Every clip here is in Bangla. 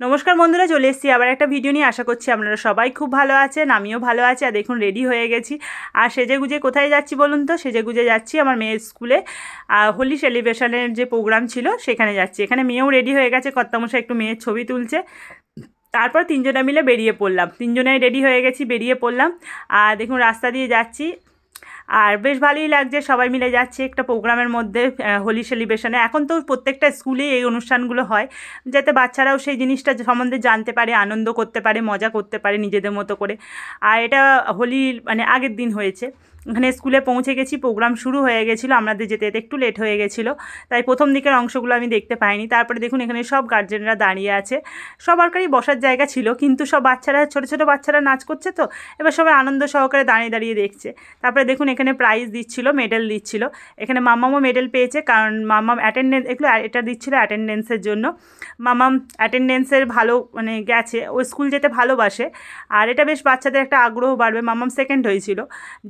নমস্কার বন্ধুরা, চলে এসেছি আবার একটা ভিডিও নিয়ে। আশা করছি আপনারা সবাই খুব ভালো আছেন, আমিও ভালো আছি, আর দেখুন রেডি হয়ে গেছি। আর সেজে গুজে কোথায় যাচ্ছি বলুন তো? সেজে গুজে যাচ্ছি আমার মেয়ের স্কুলে হোলি সেলিব্রেশনের যে প্রোগ্রাম ছিল, সেখানে যাচ্ছি। এখানে মেয়েও রেডি হয়ে গেছে, কর্তামশাই একটু মেয়ের ছবি তুলছে। তারপর তিনজনে মিলে বেরিয়ে পড়লাম। তিনজনেই রেডি হয়ে গেছি, বেরিয়ে পড়লাম। আর দেখুন, রাস্তা দিয়ে যাচ্ছি। আর বেশ ভালোই লাগছে, সবাই মিলে যাচ্ছে একটা প্রোগ্রামের মধ্যে হোলি সেলিব্রেশনে। এখন তো প্রত্যেকটা স্কুলেই এই অনুষ্ঠানগুলো হয়, যাতে বাচ্চারাও সেই জিনিসটা সম্বন্ধে জানতে পারে, আনন্দ করতে পারে, মজা করতে পারে নিজেদের মতো করে। আর এটা হোলি মানে আগের দিন হয়েছে। এখানে স্কুলে পৌঁছে গেছি প্রোগ্রাম শুরু হয়ে গেছিল, আমাদের যেতে যেতে একটু লেট হয়ে গেছিল। তাই প্রথম দিকের অংশগুলো আমি দেখতে পাইনি। তারপরে দেখুন, এখানে সব গার্জেনরা দাঁড়িয়ে আছে। সবারকারই বসার জায়গা ছিল, কিন্তু সব বাচ্চারা, ছোটো ছোটো বাচ্চারা নাচ করছে তো, এবার সবাই আনন্দ সহকারে দাঁড়িয়ে দাঁড়িয়ে দেখছে। তারপরে দেখুন, এখানে প্রাইজ দিচ্ছিল মেডেল দিচ্ছিল। এখানে মামামও মেডেল পেয়েছে, কারণ মামাম অ্যাটেন্ডেন্স এগুলো এটা দিচ্ছিল অ্যাটেন্ডেন্সের জন্য। মামাম অ্যাটেন্ডেন্সের ভালো মানে গেছে, ও স্কুল যেতে ভালোবাসে। আর এটা বেশ বাচ্চাদের একটা আগ্রহ বাড়বে। মামাম সেকেন্ড হয়েছিল,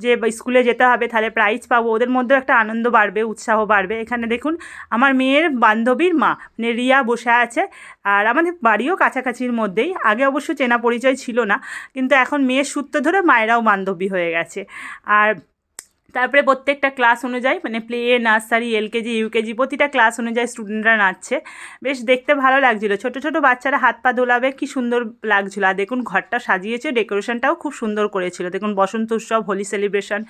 যে স্কুলে যেতে হবে, তাহলে প্রাইজ পাবো। ওদের মধ্যেও একটা আনন্দ বাড়বে, উৎসাহ বাড়বে। এখানে দেখুন, আমার মেয়ের বান্ধবীর মা মানে রিয়া বসে আছে। আর আমাদের বাড়িও কাছাকাছির মধ্যেই। আগে অবশ্য চেনা পরিচয় ছিল না, কিন্তু এখন মেয়ের সূত্র ধরে মায়েরাও বান্ধবী হয়ে গেছে। আর তারপরে প্রত্যেকটা ক্লাস অনুযায়ী মানে প্লে, নার্সারি, এলকেজি, ইউকেজি প্রতিটা ক্লাস অনুযায়ী স্টুডেন্টরা নাচছে। বেশ দেখতে ভালো লাগছিল। ছোট ছোট বাচ্চারা হাত পা দোলাবে, কি সুন্দর লাগছিল। আর দেখুন, ঘরটা সাজিয়েছে, ডেকোরেশনটাও খুব সুন্দর করেছিল। দেখুন, বসন্ত উৎসব, হোলি সেলিব্রেশন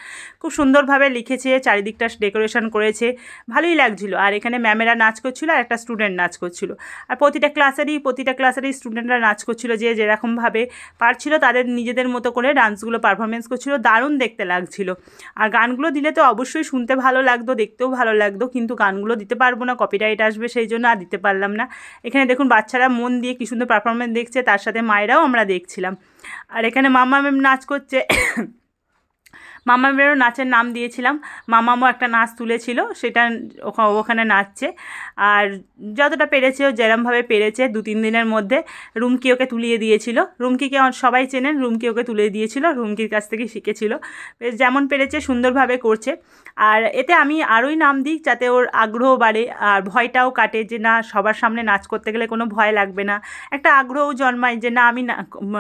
খুব সুন্দরভাবে লিখেছে, চারিদিকটা ডেকোরেশন করেছে, ভালোই লাগছিল। আর এখানে ম্যামেরা নাচ করছিল আর একটা স্টুডেন্ট নাচ করছিল। আর প্রতিটা ক্লাসেরই প্রতিটা ক্লাসেরই স্টুডেন্টরা নাচ করছিল যে যেরকমভাবে পারছিল, তাদের নিজেদের মতো করে ডান্সগুলো, পারফরমেন্স করছিল, দারুণ দেখতে লাগছিল। আর গানগুলো দিলে তো অবশ্যই শুনতে ভালো লাগতো, দেখতেও ভালো লাগতো। কিন্তু গানগুলো দিতে পারব না কপিরাইট আসবে সেই জন্য আর দিতে পারলাম না। এখানে দেখুন বাচ্চারা মন দিয়ে কী সুন্দর পারফরমেন্স দেখছে, তার সাথে মায়েরাও আমরা দেখছিলাম। আর এখানে মামা ম্যাম নাচ করছে। মামামেরও নাচের নাম দিয়েছিলাম। মামামও একটা নাচ তুলেছিল, সেটা ওখা- ওখানে নাচছে। আর যতটা পেরেছে ও যেরমভাবে পেরেছে, দু তিন দিনের মধ্যে রুমকি ওকে তুলিয়ে দিয়েছিল। রুমকিকে সবাই চেনেন, রুমকি ওকে তুলে দিয়েছিল, রুমকির কাছ থেকে শিখেছিল। যেমন পেরেছে, সুন্দরভাবে করছে। আর এতে আমি আরোই নাম দিই যাতে ওর আগ্রহ বাড়ে, আর ভয়টাও কাটে যে না, সবার সামনে নাচ করতে গেলে কোনো ভয় লাগবে না। একটা আগ্রহও জন্মায় যে না, আমি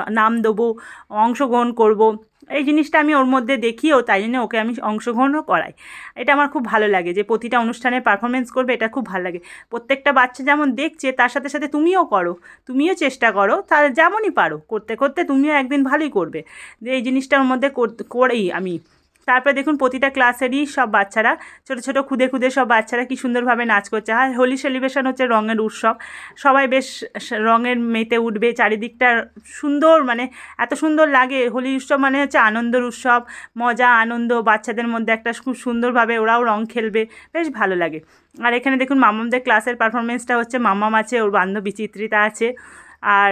নাম দেবো, অংশগ্রহণ করব। এই জিনিসটা আমি ওর মধ্যে দেখিও, তাই জন্য ওকে আমি অংশগ্রহণও করাই। এটা আমার খুব ভালো লাগে যে প্রতিটা অনুষ্ঠানে পারফরমেন্স করবে, এটা খুব ভালো লাগে। প্রত্যেকটা বাচ্চা যেমন দেখছে, তার সাথে সাথে তুমিও করো, তুমিও চেষ্টা করো তাহলে যেমনই পারো। করতে করতে তুমিও একদিন ভালোই করবে। যে এই জিনিসটার মধ্যে কর- করেই আমি তারপরে দেখুন প্রতিটা ক্লাসেরই সব বাচ্চারা, ছোটো ছোটো খুদে খুদে সব বাচ্চারা কি সুন্দরভাবে নাচ করছে। আর হোলি সেলিব্রেশন হচ্ছে রঙের উৎসব। সবাই বেশ রঙের মেতে উঠবে, চারিদিকটা সুন্দর মানে এত সুন্দর লাগে। হোলি উৎসব মানে হচ্ছে আনন্দের উৎসব, মজা, আনন্দ, বাচ্চাদের মধ্যে একটা খুব সুন্দরভাবে ওরাও রং খেলবে, বেশ ভালো লাগে। আর এখানে দেখুন মামামদের ক্লাসের পারফরমেন্সটা হচ্ছে মামাম আছে, ওর বান্ধবী চিত্রিতা আছে। আর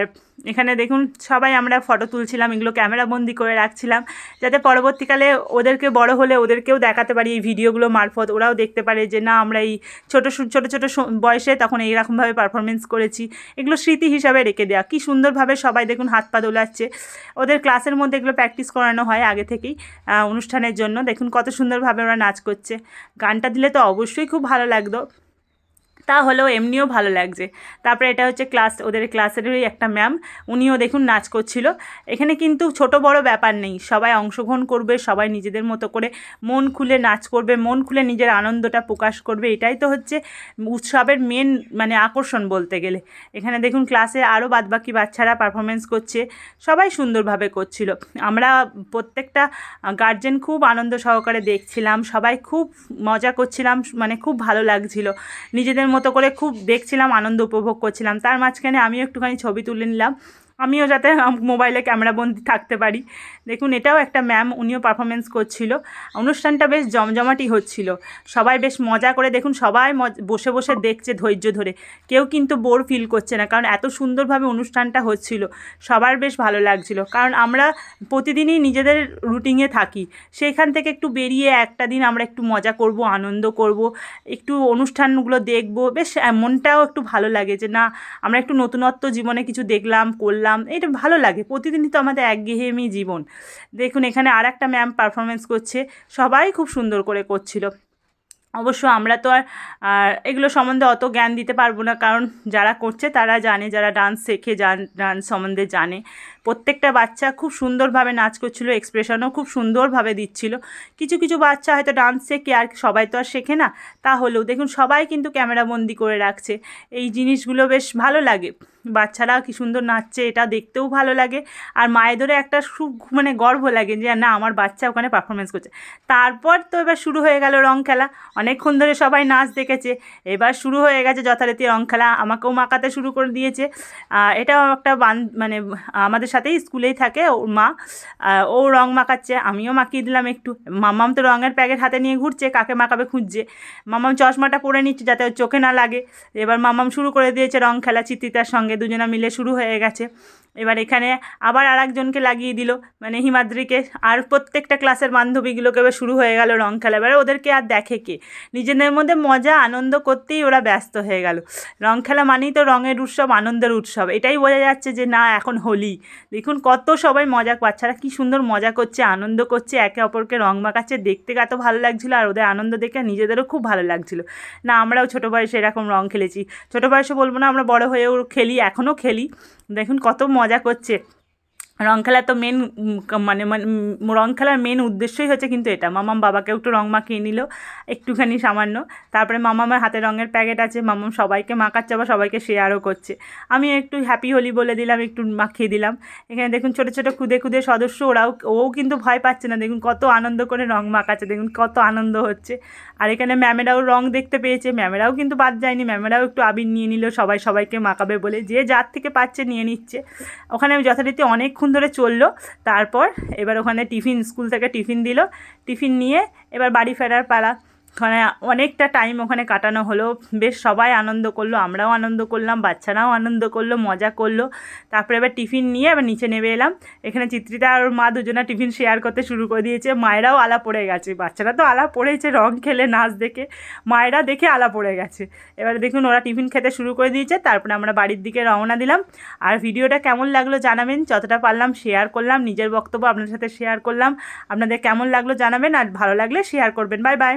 এখানে দেখুন, সবাই আমরা ফটো তুলছিলাম, এগুলো ক্যামেরা বন্দি করে রাখছিলাম, যাতে পরবর্তীকালে ওদেরকে বড় হলে ওদেরকেও দেখাতে পারি এই ভিডিওগুলো মারফত। ওরাও দেখতে পারে যে, না, আমরা এই ছোটো ছোটো ছোটো বয়সে তখন এইরকমভাবে পারফরমেন্স করেছি। এগুলো স্মৃতি হিসাবে রেখে দেওয়া কী সুন্দরভাবে সবাই দেখুন হাত পা দোলাচ্ছে। ওদের ক্লাসের মধ্যে এগুলো প্র্যাকটিস করানো হয় আগে থেকেই অনুষ্ঠানের জন্য। দেখুন কত সুন্দরভাবে ওরা নাচ করছে। গানটা দিলে তো অবশ্যই খুব ভালো লাগতো। তা হলেও এমনিও ভালো লাগছে। তারপরে এটা হচ্ছে ক্লাস, ওদের ক্লাসেরই একটা ম্যাম, উনিও দেখুন নাচ করছিল। এখানে কিন্তু ছোট বড় ব্যাপার নেই, সবাই অংশগ্রহণ করবে, সবাই নিজেদের মতো করে মন খুলে নাচ করবে, মন খুলে নিজের আনন্দটা প্রকাশ করবে, এটাই তো হচ্ছে উৎসবের মেন মানে আকর্ষণ বলতে গেলে। এখানে দেখুন ক্লাসে আরও বাদবাকি বাচ্চারা পারফরমেন্স করছে, সবাই সুন্দরভাবে করছিল। আমরা প্রত্যেকটা গার্জেন খুব আনন্দ সহকারে দেখছিলাম, সবাই খুব মজা করছিলাম মানে খুব ভালো লাগছিল। নিজেদের মতো করে খুব দেখছিলাম আনন্দ উপভোগ করছিলাম। তার মাঝখানে আমিও একটুখানি ছবি তুলে নিলাম। আমিও যাতে মোবাইলে ক্যামেরাবন্দি থাকতে পারি। দেখুন, এটাও একটা ম্যাম, উনিও পারফরমেন্স করছিল। অনুষ্ঠানটা বেশ জমজমাটি হচ্ছিল। সবাই বেশ মজা করে, দেখুন, সবাই বসে বসে দেখছে ধৈর্য ধরে। কেউ কিন্তু বোর ফিল করছে না, কারণ এত সুন্দরভাবে অনুষ্ঠানটা হচ্ছিল। সবার বেশ ভালো লাগছিল। কারণ আমরা প্রতিদিনই নিজেদের রুটিনে থাকি। সেইখান থেকে একটু বেরিয়ে একটা দিন আমরা একটু মজা করব, আনন্দ করব, একটু অনুষ্ঠানগুলো দেখব। বেশ মনটাও একটু ভালো লাগে যে, না, আমরা একটু নতুনত্ব জীবনে কিছু দেখলাম, করলাম। এটা ভালো লাগে, প্রতিদিনই তো আমাদের একঘেয়েমি জীবন। দেখুন, এখানে আর একটা ম্যাম পারফরমেন্স করছে, সবাই খুব সুন্দর করে করছিল। অবশ্য আমরা তো আর এগুলো সম্বন্ধে অত জ্ঞান দিতে পারব না, কারণ যারা করছে তারা জানে, যারা ডান্স শেখে ডান্স সম্বন্ধে জানে। প্রত্যেকটা বাচ্চা খুব সুন্দরভাবে নাচ করছিল এক্সপ্রেশনও খুব সুন্দরভাবে দিচ্ছিল। কিছু কিছু বাচ্চা হয়তো ডান্স শেখে, আর সবাই তো আর শেখে না। তাহলেও দেখুন, সবাই কিন্তু ক্যামেরা বন্দি করে রাখছে। এই জিনিসগুলো বেশ ভালো লাগে। বাচ্চারা কি সুন্দর নাচছে, এটা দেখতেও ভালো লাগে। আর মায়েদেরও একটা খুব মানে গর্ব লাগে যে, না, আমার বাচ্চা ওখানে পারফরমেন্স করছে। তারপর তো এবার শুরু হয়ে গেল রং খেলা। অনেকক্ষণ ধরে সবাই নাচ দেখেছে। এবার শুরু হয়ে গেছে যথারীতি রং খেলা। আমাকেও মাখাতে শুরু করে দিয়েছে। এটাও একটা বান মানে আমাদের সাথেই স্কুলেই থাকে ওর মা। ও রং মাখাচ্ছে, আমিও মাখিয়ে দিলাম একটু। মামাম তো রঙের প্যাকেট হাতে নিয়ে ঘুরছে, কাকে মাখাবে খুঁজছে। মামাম চশমাটা পরে নিচ্ছে যাতে ওর চোখে না লাগে। এবার মামাম শুরু করে দিয়েছে রং খেলা চিত্রিতার সঙ্গে। দুজনা মিলে শুরু হয়ে গেছে। এবার এখানে আবার আর একজনকে লাগিয়ে দিল। মানে হিমাদ্রিকে আর প্রত্যেকটা ক্লাসের বান্ধবীগুলোকে এবার শুরু হয়ে গেল রং খেলা। এবার ওদেরকে আর দেখে কে? নিজেদের মধ্যে মজা, আনন্দ করতেই ওরা ব্যস্ত হয়ে গেল। রং খেলা মানেই তো রঙের উৎসব, আনন্দের উৎসব। এটাই বোঝা যাচ্ছে যে না, এখন হোলি। দেখুন কত সবাই মজা বাচ্চারা কি সুন্দর মজা করছে, আনন্দ করছে। একে অপরকে রং মাখাচ্ছে। দেখতে এত ভালো লাগছিল আর ওদের আনন্দ দেখে নিজেদেরও খুব ভালো লাগছিল। না, আমরাও ছোটো বয়সে এরকম রং খেলেছি। ছোটো বয়সে বলব না, আমরা বড় হয়েও খেলি, এখনও খেলি। দেখুন কত মজা করছে। রং খেলা তো মেন মানে মানে রং খেলার মেন উদ্দেশ্যই হচ্ছে কিন্তু এটা। মামাম বাবাকেও একটু রং মাখিয়ে নিল, একটুখানি সামান্য। তারপরে মামামার হাতে রঙের প্যাকেট আছে, মামাম সবাইকে মাখাচ্ছে, আবার সবাইকে শেয়ারও করছে। আমি একটু হ্যাপি হোলি বলে দিলাম, একটু মাখিয়ে দিলাম। এখানে দেখুন ছোটো ছোটো, খুদে খুদে সদস্য, ওরাও ও কিন্তু ভয় পাচ্ছে না। দেখুন কত আনন্দ করে রং মাখাচ্ছে, দেখুন কত আনন্দ হচ্ছে। আর এখানে ম্যামেরাও রং দেখতে পেয়েছে, ম্যামেরাও কিন্তু বাদ যায়নি, ম্যামেরাও একটু আবির নিয়ে নিল, সবাই সবাইকে মাখাবে বলে। যে যার থেকে পাচ্ছে নিয়ে নিচ্ছে। ওখানে আমি যথারীতি অনেকক্ষণ ধরে চলল। তারপর এবার ওখানে টিফিন, স্কুল থেকে টিফিন দিল। টিফিন নিয়ে এবার বাড়ি ফেরার পালা। ওখানে অনেকটা টাইম ওখানে কাটানো হলো। বেশ সবাই আনন্দ করল, আমরাও আনন্দ করলাম, বাচ্চারাও আনন্দ করল, মজা করল। তারপরে এবার টিফিন নিয়ে এবার নিচে নেমে এলাম। এখানে চিত্রিতা আর মা দুজনা টিফিন শেয়ার করতে শুরু করে দিয়েছে। মায়েরাও আলা পড়ে গেছে। বাচ্চারা তো আলা পড়েছে, রং খেলে নাচ দেখে। মায়েরা দেখে আলা পড়ে গেছে। এবার দেখুন ওরা টিফিন খেতে শুরু করে দিয়েছে। তারপরে আমরা বাড়ির দিকে রওনা দিলাম। আর ভিডিওটা কেমন লাগল জানাবেন, যতটা পারলাম শেয়ার করলাম। নিজের বক্তব্য আপনার সাথে শেয়ার করলাম। আপনাদের কেমন লাগল জানাবেন, আর ভালো লাগলে শেয়ার করবেন। Bye bye